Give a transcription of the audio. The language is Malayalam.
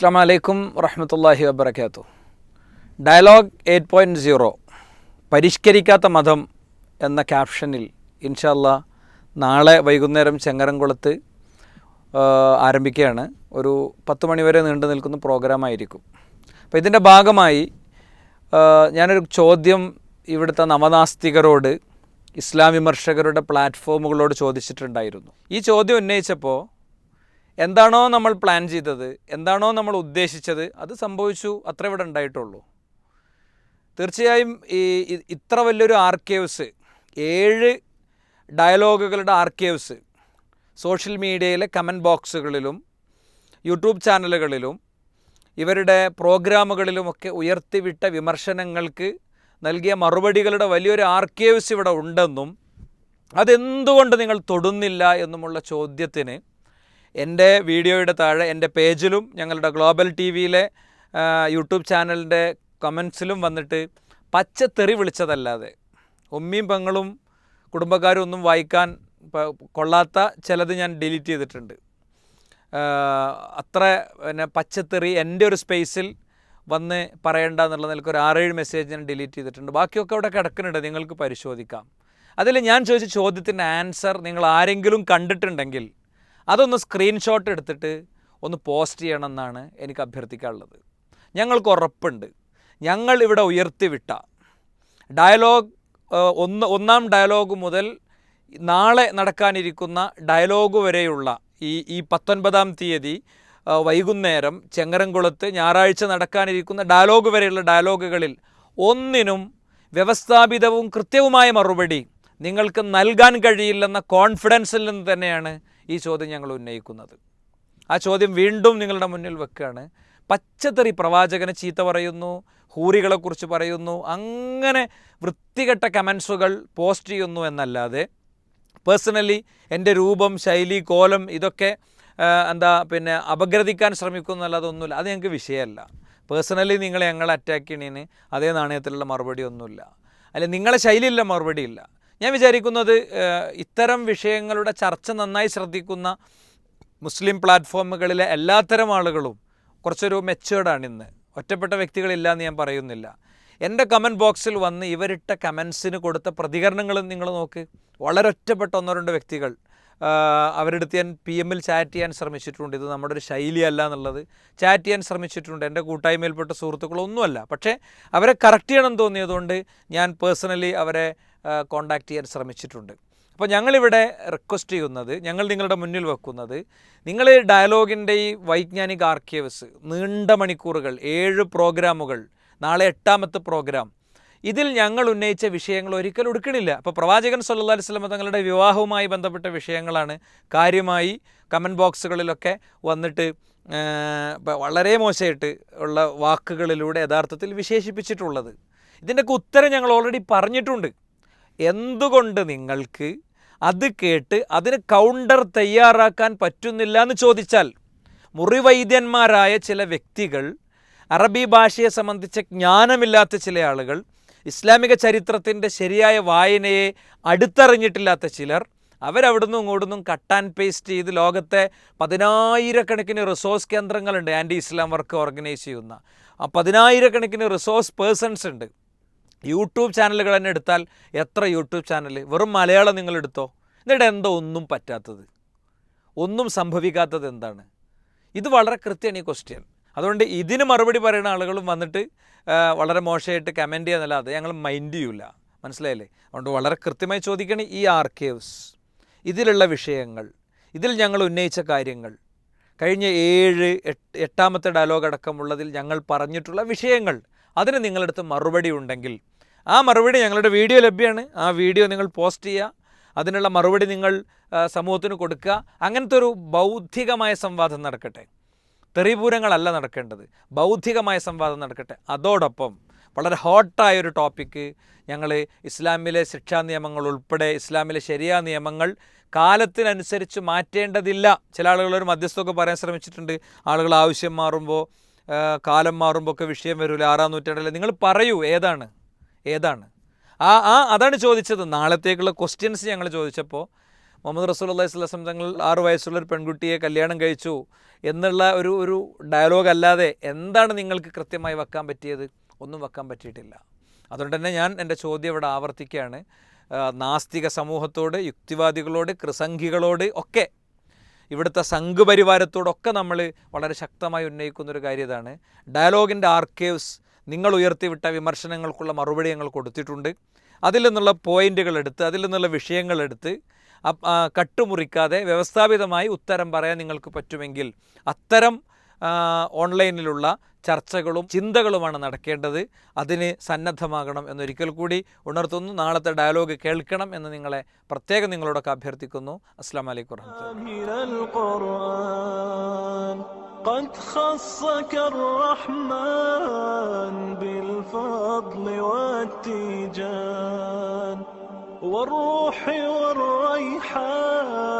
അസ്സാം വലൈക്കും വറഹമത്തല്ലാഹി വബർക്കാത്തു ഡയലോഗ് എയ്റ്റ് പോയിന്റ് സീറോ. പരിഷ്കരിക്കാത്ത മതം എന്ന ക്യാപ്ഷനിൽ ഇൻഷല്ല നാളെ വൈകുന്നേരം ചെങ്ങരംകുളത്ത് ആരംഭിക്കുകയാണ്. ഒരു പത്ത് മണിവരെ നീണ്ടു നിൽക്കുന്ന പ്രോഗ്രാമായിരിക്കും അപ്പോൾ ഇതിന്റെ ഭാഗമായി ഞാനൊരു ചോദ്യം ഇവിടുത്തെ നവനാസ്തികരോട് ഇസ്ലാം വിമർശകരുടെ പ്ലാറ്റ്ഫോമുകളോട് ചോദിച്ചിട്ടുണ്ടായിരുന്നു. ഈ ചോദ്യം ഉന്നയിച്ചപ്പോൾ എന്താണോ നമ്മൾ പ്ലാൻ ചെയ്തത് എന്താണോ നമ്മൾ ഉദ്ദേശിച്ചത് അത് സംഭവിച്ചു അത്ര ഇവിടെ ഉണ്ടായിട്ടുള്ളൂ. തീർച്ചയായും ഈ ഇത്ര വലിയൊരു ആർക്കേവ്സ് ഏഴ് ഡയലോഗുകളുടെ ആർക്കേവ്സ് സോഷ്യൽ മീഡിയയിലെ കമന്റ് ബോക്സുകളിലും യൂട്യൂബ് ചാനലുകളിലും ഇവരുടെ പ്രോഗ്രാമുകളിലുമൊക്കെ ഉയർത്തിവിട്ട വിമർശനങ്ങൾക്ക് നൽകിയ മറുപടികളുടെ വലിയൊരു ആർക്കേവ്സ് ഇവിടെ ഉണ്ടെന്നും അതെന്തുകൊണ്ട് നിങ്ങൾ തൊടുന്നില്ല എന്നുമുള്ള ചോദ്യത്തിന് എന്റെ വീഡിയോയുടെ താഴെ എന്റെ പേജിലും ഞങ്ങളുടെ ഗ്ലോബൽ ടി വിയിലെ യൂട്യൂബ് ചാനലിന്റെ കമൻസിലും വന്നിട്ട് പച്ച തെറി വിളിച്ചതല്ലാതെ ഉമ്മിയും പെങ്ങളും കുടുംബക്കാരും ഒന്നും വായിക്കാൻ കൊള്ളാത്ത ചിലത് ഞാൻ ഡിലീറ്റ് ചെയ്തിട്ടുണ്ട്. അത്ര പിന്നെ പച്ചത്തെറി എന്റെ ഒരു സ്പേസിൽ വന്ന് പറയേണ്ട എന്നുള്ള നിലയ്ക്ക് ഒരു ആറേഴ് മെസ്സേജ് ഞാൻ ഡിലീറ്റ് ചെയ്തിട്ടുണ്ട്. ബാക്കിയൊക്കെ അവിടെ കിടക്കുന്നുണ്ട് നിങ്ങൾക്ക് പരിശോധിക്കാം. അതിൽ ഞാൻ ചോദിച്ച ചോദ്യത്തിന്റെ ആൻസർ നിങ്ങൾ ആരെങ്കിലും കണ്ടിട്ടുണ്ടെങ്കിൽ അതൊന്ന് സ്ക്രീൻഷോട്ട് എടുത്തിട്ട് ഒന്ന് പോസ്റ്റ് ചെയ്യണമെന്നാണ് എനിക്ക് അഭ്യർത്ഥിക്കാനുള്ളത്. ഞങ്ങൾക്ക് ഉറപ്പുണ്ട്. ഞങ്ങൾ ഇവിടെ ഉയർത്തിവിട്ട ഡയലോഗ് ഒന്ന് ഒന്നാം ഡയലോഗ് മുതൽ നാളെ നടക്കാനിരിക്കുന്ന ഡയലോഗ് വരെയുള്ള ഈ ഈ പത്തൊൻപതാം തീയതി വൈകുന്നേരം ചെങ്ങരംകുളത്ത് ഞായറാഴ്ച നടക്കാനിരിക്കുന്ന ഡയലോഗ് വരെയുള്ള ഡയലോഗുകളിൽ ഒന്നിനും വ്യവസ്ഥാപിതവും കൃത്യവുമായ മറുപടി നിങ്ങൾക്ക് നൽകാൻ കഴിയില്ലെന്ന കോൺഫിഡൻസിൽ നിന്ന് തന്നെയാണ് ഈ ചോദ്യം ഞങ്ങൾ ഉന്നയിക്കുന്നത്. ആ ചോദ്യം വീണ്ടും നിങ്ങളുടെ മുന്നിൽ വെക്കുകയാണ്. പച്ചത്തെറി പ്രവാചകനെ ചീത്ത പറയുന്നു ഹൂറികളെക്കുറിച്ച് പറയുന്നു അങ്ങനെ വൃത്തികെട്ട കമൻസുകൾ പോസ്റ്റ് ചെയ്യുന്നു എന്നല്ലാതെ പേഴ്സണലി എന്റെ രൂപം ശൈലി കോലം ഇതൊക്കെ എന്താ പിന്നെ അപഗ്രഥിക്കാൻ ശ്രമിക്കുന്നു ഒന്നുമില്ല. അത് ഞങ്ങൾക്ക് വിഷയമല്ല. പേഴ്സണലി നിങ്ങളെ ഞങ്ങളെ അറ്റാക്ക് ചെയ്യണേന് അതേ നാണയത്തിലുള്ള മറുപടി ഒന്നുമില്ല. അല്ലെ നിങ്ങളെ ശൈലിയില്ല മറുപടിയില്ല. ഞാൻ വിചാരിക്കുന്നത് ഇത്തരം വിഷയങ്ങളുടെ ചർച്ച നന്നായി ശ്രദ്ധിക്കുന്ന മുസ്ലിം പ്ലാറ്റ്ഫോമുകളിലെ എല്ലാത്തരം ആളുകളും കുറച്ചൊരു മെച്ചേർഡാണ് ഇന്ന്. ഒറ്റപ്പെട്ട വ്യക്തികളില്ല എന്ന് ഞാൻ പറയുന്നില്ല. എന്റെ കമന്റ് ബോക്സിൽ വന്ന് ഇവരിട്ട കമൻസിന് കൊടുത്ത പ്രതികരണങ്ങളും നിങ്ങൾ നോക്ക്. വളരെ ഒറ്റപ്പെട്ട ഒന്നോ രണ്ട് വ്യക്തികൾ അവരെടുത്ത് ഞാൻ പി എമ്മിൽ ചാറ്റ് ചെയ്യാൻ ശ്രമിച്ചിട്ടുണ്ട്. ഇത് നമ്മുടെ ഒരു ശൈലിയല്ല എന്നുള്ളത്. ചാറ്റ് ചെയ്യാൻ ശ്രമിച്ചിട്ടുണ്ട്. എന്റെ കൂട്ടായ്മയിൽപ്പെട്ട സുഹൃത്തുക്കളൊന്നുമല്ല. പക്ഷേ അവരെ കറക്റ്റ് ചെയ്യണം തോന്നിയതുകൊണ്ട് ഞാൻ പേഴ്സണലി അവരെ കോണ്ടാക്ട് ചെയ്യാൻ ശ്രമിച്ചിട്ടുണ്ട്. അപ്പോൾ ഞങ്ങളിവിടെ റിക്വസ്റ്റ് ചെയ്യുന്നത് ഞങ്ങൾ നിങ്ങളുടെ മുന്നിൽ വെക്കുന്നത് നിങ്ങൾ ഡയലോഗിന്റെ ഈ വൈജ്ഞാനിക ആർക്കൈവ്സ് നീണ്ട മണിക്കൂറുകൾ ഏഴ് പ്രോഗ്രാമുകൾ നാളെ എട്ടാമത്തെ പ്രോഗ്രാം ഇതിൽ ഞങ്ങൾ ഉന്നയിച്ച വിഷയങ്ങൾ ഒരിക്കലും എടുക്കണില്ല അപ്പോൾ പ്രവാചകൻ സല്ലാ വസല്ലം തങ്ങളുടെ വിവാഹവുമായി ബന്ധപ്പെട്ട വിഷയങ്ങളാണ് കാര്യമായി കമന്റ് ബോക്സുകളിലൊക്കെ വന്നിട്ട് വളരെ മോശമായിട്ട് ഉള്ള വാക്കുകളിലൂടെ യഥാർത്ഥത്തിൽ വിശേഷിപ്പിച്ചിട്ടുള്ളത്. ഇതിന്റെയൊക്കെ ഉത്തരം ഞങ്ങൾ ഓൾറെഡി പറഞ്ഞിട്ടുണ്ട്. എന്തുകൊണ്ട് നിങ്ങൾക്ക് അത് കേട്ട് അതിന് കൗണ്ടർ തയ്യാറാക്കാൻ പറ്റുന്നില്ല എന്ന് ചോദിച്ചാൽ മുറിവൈദ്യന്മാരായ ചില വ്യക്തികൾ അറബി ഭാഷയെ സംബന്ധിച്ച ജ്ഞാനമില്ലാത്ത ചില ആളുകൾ ഇസ്ലാമിക ചരിത്രത്തിന്റെ ശരിയായ വായനയെ അടുത്തറിഞ്ഞിട്ടില്ലാത്ത ചിലർ അവരവിടുന്നും ഇങ്ങോട്ടൊന്നും കട്ട് ആൻഡ് പേസ്റ്റ് ചെയ്ത് ലോകത്തെ പതിനായിരക്കണക്കിന് റിസോഴ്സ് കേന്ദ്രങ്ങളുണ്ട്. ആന്റി ഇസ്ലാം വർക്ക് ഓർഗനൈസ് ചെയ്യുന്ന ആ പതിനായിരക്കണക്കിന് റിസോഴ്സ് പേഴ്സൺസ് ഉണ്ട്. യൂട്യൂബ് ചാനലുകൾ തന്നെ എടുത്താൽ എത്ര യൂട്യൂബ് ചാനൽ? വെറും മലയാളം നിങ്ങൾ എടുത്തോ? എന്നിട്ട് എന്തോ ഒന്നും പറ്റാത്തത്. ഒന്നും സംഭവിക്കാത്തത് എന്താണ്? ഇത് വളരെ കൃത്യമാണ് ഈ ക്വസ്റ്റ്യൻ അതുകൊണ്ട് ഇതിന് മറുപടി പറയുന്ന ആളുകളും വന്നിട്ട് വളരെ മോശമായിട്ട് കമന്റ് ചെയ്യാന്നല്ലാതെ ഞങ്ങൾ മൈൻഡ് ചെയ്യൂല. മനസ്സിലായല്ലേ? അതുകൊണ്ട് വളരെ കൃത്യമായി ചോദിക്കണം ഈ ആർക്കേവ്സ് ഇതിലുള്ള വിഷയങ്ങൾ. ഇതിൽ ഞങ്ങൾ ഉന്നയിച്ച കാര്യങ്ങൾ. കഴിഞ്ഞ ഏഴ് എട്ട് എട്ടാമത്തെ ഡയലോഗ് അടക്കമുള്ളതിൽ ഞങ്ങൾ പറഞ്ഞിട്ടുള്ള വിഷയങ്ങൾ. അതിന് നിങ്ങളുടെ അടുത്ത് മറുപടി ഉണ്ടെങ്കിൽ ആ മറുപടി ഞങ്ങളുടെ വീഡിയോ ലഭ്യമാണ് ആ വീഡിയോ നിങ്ങൾ പോസ്റ്റ് ചെയ്യുക. അതിനുള്ള മറുപടി നിങ്ങൾ സമൂഹത്തിന് കൊടുക്കുക. അങ്ങനത്തെ ഒരു ബൗദ്ധികമായ സംവാദം നടക്കട്ടെ. തെറിപൂരങ്ങളല്ല നടക്കേണ്ടത്. ബൗദ്ധികമായ സംവാദം നടക്കട്ടെ. അതോടൊപ്പം വളരെ ഹോട്ടായ ഒരു ടോപ്പിക്ക് ഞങ്ങൾ ഇസ്ലാമിലെ ശിക്ഷാ നിയമങ്ങൾ ഉൾപ്പെടെ ഇസ്ലാമിലെ ശരിയാ നിയമങ്ങൾ കാലത്തിനനുസരിച്ച് മാറ്റേണ്ടതില്ല. ചില ആളുകൾ ഒരു മധ്യസ്ഥമൊക്കെ പറയാൻ ശ്രമിച്ചിട്ടുണ്ട്. ആളുകൾ ആവശ്യം മാറുമ്പോൾ കാലം മാറുമ്പോൾ ഒക്കെ വിഷയം വരില്ല ആറാം നൂറ്റാണ്ടിൽ നിങ്ങൾ പറയൂ ഏതാണ്? ഏതാണ്? ആ ആ അതാണ് ചോദിച്ചത്. നാളത്തേക്കുള്ള ക്വസ്റ്റ്യൻസ് ഞങ്ങൾ ചോദിച്ചപ്പോൾ മുഹമ്മദ് റസൂൽ അള്ളഹി തങ്ങൾ ആറു വയസ്സുള്ള ഒരു പെൺകുട്ടിയെ കല്യാണം കഴിച്ചു എന്നുള്ള ഒരു ഒരു ഡയലോഗ് അല്ലാതെ എന്താണ് നിങ്ങൾക്ക് കൃത്യമായി വെക്കാൻ പറ്റിയത്? ഒന്നും വെക്കാൻ പറ്റിയിട്ടില്ല. അതുകൊണ്ട് തന്നെ ഞാൻ എന്റെ ചോദ്യം ഇവിടെ ആവർത്തിക്കുകയാണ്. നാസ്തിക സമൂഹത്തോട് യുക്തിവാദികളോട് കൃസംഖികളോട് ഒക്കെ ഇവിടുത്തെ സംഘപരിവാരത്തോടൊക്കെ നമ്മൾ വളരെ ശക്തമായി ഉന്നയിക്കുന്നൊരു കാര്യം ഇതാണ്. ഡയലോഗിന്റെ ആർക്കേവ്സ് നിങ്ങൾ ഉയർത്തിവിട്ട വിമർശനങ്ങൾക്കുള്ള മറുപടി ഞങ്ങൾ കൊടുത്തിട്ടുണ്ട്. അതിൽ നിന്നുള്ള പോയിന്റുകൾ എടുത്ത് അതിൽ നിന്നുള്ള ആ, കട്ടുമുറിക്കാതെ വ്യവസ്ഥാപിതമായി ഉത്തരം പറയാൻ നിങ്ങൾക്ക് പറ്റുമെങ്കിൽ അത്തരം ഓൺലൈനിലുള്ള ചർച്ചകളും ചിന്തകളുമാണ് നടക്കേണ്ടത് അതിന് സന്നദ്ധമാകണം എന്നൊരിക്കൽ കൂടി ഉണർത്തുന്നു നാളത്തെ ഡയലോഗ് കേൾക്കണം എന്ന് നിങ്ങളെ പ്രത്യേകം നിങ്ങളോടൊക്കെ അഭ്യർത്ഥിക്കുന്നു അസ്സാം വലൈക്കും വർഹമത്തുള്ള من القرآن قد خصك الرحمن بالفضل والتيجان والروح والريحان